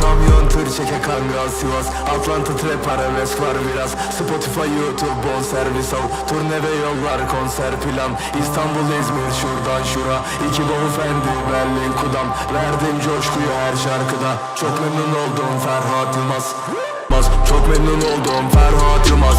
Kamyon tır çeke kangal Sivas. Atlanta trap arabesk var biraz. Spotify YouTube bon servis al. Turne ve yollar konser plan. İstanbul İzmir şuradan şura. İki bavul fendi Berlin Kudam. Verdim coşkuyu her şarkıda. Çok memnun oldum Ferhat Yılmaz. Çok memnun oldum Ferhat Yılmaz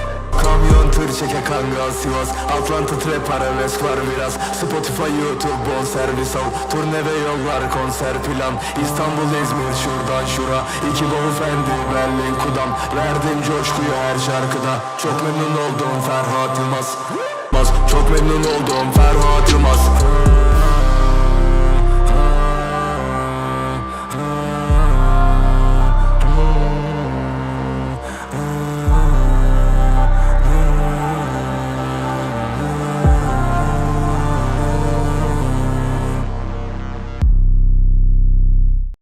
Çeke kangal Sivas Atlanta trap arabesk var biraz. Spotify YouTube bon servis al. Turne ve yollar konser plan. İstanbul İzmir şuradan şura. İki bavul fendi Berlin Kudam. Verdim coşkuyu her şarkıda. Çok memnun oldum Ferhat Yılmaz. Çok memnun oldum Ferhat Yılmaz